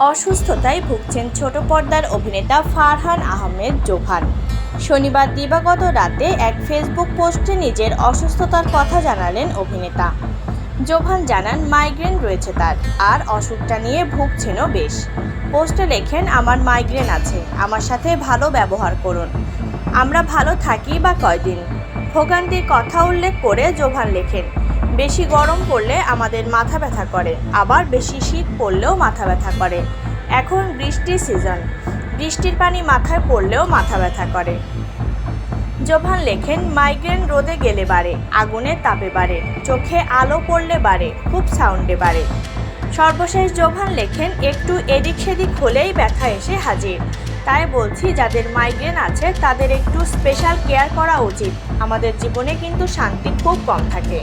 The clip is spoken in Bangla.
অসুস্থতায় ভুগছেন ছোট পর্দার অভিনেতা ফারহান আহমেদ জোভান শনিবার দিবাগত রাতে এক ফেসবুক পোস্টে নিজের অসুস্থতার কথা জানালেন অভিনেতা। জোভান জানান, মাইগ্রেন রয়েছে তার, আর অসুখটা নিয়ে ভুগছেনও বেশ। পোস্টে লেখেন, আমার মাইগ্রেন আছে, আমার সাথে ভালো ব্যবহার করুন। আমরা ভালো থাকি বা কয়দিন? ভোগান্তির কথা উল্লেখ করে জোভান লেখেন বেশি গরম পড়লে আমাদের মাথা ব্যথা করে, আবার বেশি শীত পড়লেও মাথা ব্যথা করে। এখন বৃষ্টির সিজন, বৃষ্টির পানি মাথায় পড়লেও মাথা ব্যথা করে। জোভান লেখেন, মাইগ্রেন রোদে গেলে বাড়ে আগুনের তাপে বাড়ে, চোখে আলো পড়লে বাড়ে, খুব সাউন্ডে বাড়ে। সর্বশেষ জোভান লেখেন, একটু এদিক সেদিক হলেই ব্যথা এসে হাজির। তাই বলছি, যাদের মাইগ্রেন আছে, তাদের একটু স্পেশাল কেয়ার করা উচিত। আমাদের জীবনে কিন্তু শান্তি খুব কম থাকে।